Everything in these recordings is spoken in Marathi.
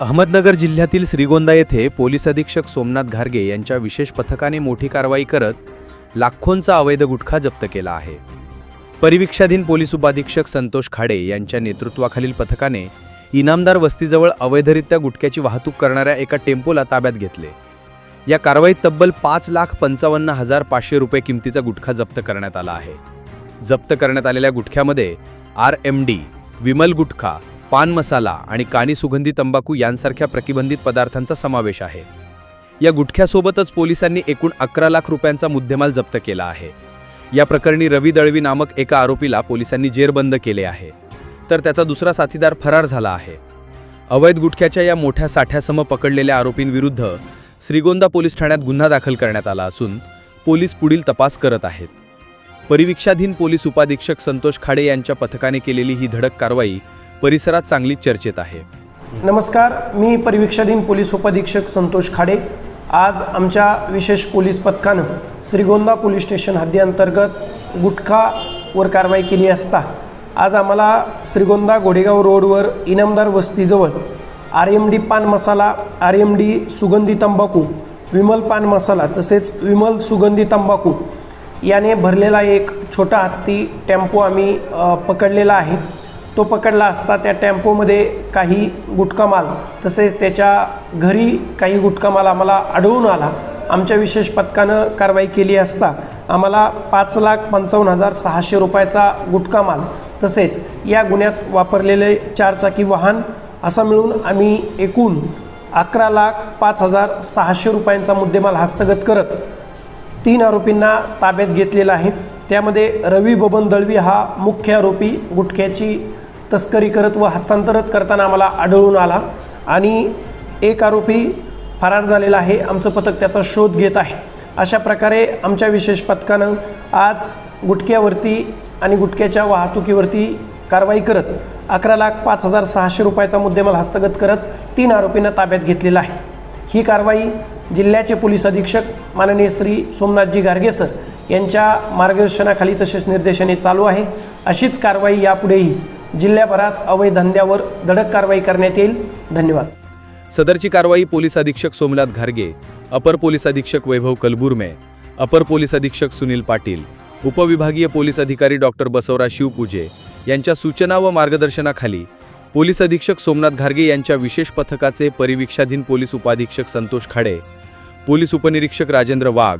अहमदनगर जिल्ह्यातील श्रीगोंदा येथे पोलीस अधीक्षक सोमनाथ घारगे यांच्या विशेष पथकाने मोठी कारवाई करत लाखोंचा अवैध गुटखा जप्त केला आहे. परिवीक्षाधीन पोलीस उपाधीक्षक संतोष खाडे यांच्या नेतृत्वाखालील पथकाने इनामदार वस्तीजवळ अवैधरित्या गुटख्याची वाहतूक करणाऱ्या एका टेम्पोला ताब्यात घेतले. या कारवाईत तब्बल पाच लाख पंचावन्न हजार पाचशे रुपये किमतीचा गुटखा जप्त करण्यात आला आहे. जप्त करण्यात आलेल्या गुटख्यामध्ये आर एम डी विमल गुटखा पान मसाला आणि कानी सुगंधी तंबाखू यांसारख्या प्रतिबंधित पदार्थांचा समावेश आहे. या गुटख्यासोबतच पोलिसांनी एकूण अकरा लाख रुपयांचा मुद्देमाल जप्त केला आहे. या प्रकरणी रवी दळवी नामक एका आरोपीला पोलिसांनी जेरबंद केले आहे. तर त्याचा दुसरा साथीदार फरार झाला आहे. अवैध गुटख्याच्या या मोठ्या साठ्यासम पकडलेल्या आरोपींविरुद्ध श्रीगोंदा पोलीस ठाण्यात गुन्हा दाखल करण्यात आला असून पोलीस पुढील तपास करत आहेत. परिवीक्षाधीन पोलीस उपाधीक्षक संतोष खाडे यांच्या पथकाने केलेली ही धडक कारवाई परिसरात चांगलीच चर्चेत आहे. नमस्कार मी परिवीक्षाधीन पोलीस उपाधीक्षक संतोष खाडे. आज आमच्या विशेष पोलीस पथकानं श्रीगोंदा पोलीस स्टेशन हद्दीअंतर्गत गुटखावर कारवाई केली असता आज आम्हाला श्रीगोंदा गोडेगाव रोडवर Inamdar वस्तीजवळ R M D pan masala R M D सुगंधी तंबाखू विमल पान मसाला तसेच विमल सुगंधी तंबाखू याने भरलेला एक छोटा हत्ती टेम्पो आम्ही पकडलेला आहे. तो पकडला असता त्या टेम्पोमध्ये काही गुटखा माल तसेच त्याच्या घरी काही गुटखा माल आम्हाला आढळून आला. आमच्या विशेष पथकानं कारवाई केली असता आम्हाला पाच लाख पंचावन्न हजार सहाशे रुपयाचा गुटखा माल तसेच या गुन्ह्यात वापरलेले चारचाकी वाहन असा मिळून आम्ही एकूण अकरा लाख पाच हजार सहाशे रुपयांचा मुद्देमाल हस्तगत करत तीन आरोपींना ताब्यात घेतलेला आहे. त्यामध्ये रवी बबन दळवी हा मुख्य आरोपी गुटख्याची तस्करी करत व हस्तांतरित करताना आम्हाला आढळून आला. आणि एक आरोपी फरार झालेला आहे. आमचं पथक त्याचा शोध घेत आहे. अशा प्रकारे आमच्या विशेष पथकानं आज गुटख्यावरती आणि गुटख्याच्या वाहतुकीवरती कारवाई करत अकरा लाख पाच हजार सहाशे रुपयाचा मुद्देमाल हस्तगत करत तीन आरोपींना ताब्यात घेतलेला आहे. ही कारवाई जिल्ह्याचे पोलीस अधीक्षक माननीय श्री सोमनाथजी गार्गे सर यांच्या मार्गदर्शनाखाली तसेच निर्देशाने चालू आहे. अशीच कारवाई यापुढेही जिल्ह्याभरात अवैध धंद्यावर धडक कारवाई करण्यात येईल. धन्यवाद. सदरची कारवाई पोलीस अधीक्षक सोमनाथ घारगे अपर पोलीस अधीक्षक वैभव कलबुर्मे अपर पोलीस अधीक्षक सुनील पाटील उपविभागीय पोलीस अधिकारी डॉक्टर बसवराज शिवपूजे यांच्या सूचना व मार्गदर्शनाखाली पोलीस अधीक्षक सोमनाथ घारगे यांच्या विशेष पथकाचे परिवीक्षाधीन पोलीस उपाधीक्षक संतोष खाडे पोलीस उपनिरीक्षक राजेंद्र वाघ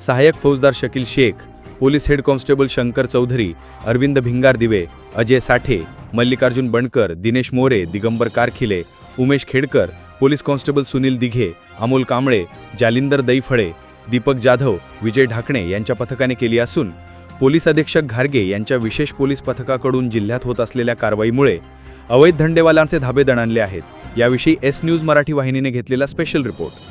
सहाय्यक फौजदार Shakil Shaikh police head constable Shankar Chaudhari Arvind Bhingardive Ajay Sathe Mallikarjun Bankar Dinesh More Digambar Karkhile Umesh Khedkar police constable Sunil Dighe Amol Kamble Jalindar Daiphale Deepak Jadhav Vijay Dhakane यांच्या पथकाने केली असून पोलीस अधीक्षक घारगे यांच्या विशेष पोलीस पथकाकडून जिल्ह्यात होत असलेल्या कारवाईमुळे अवैध धंडेवालांचे धाबे दणाणले आहेत. याविषयी एस न्यूज मराठी वाहिनीने घेतलेला स्पेशल रिपोर्ट.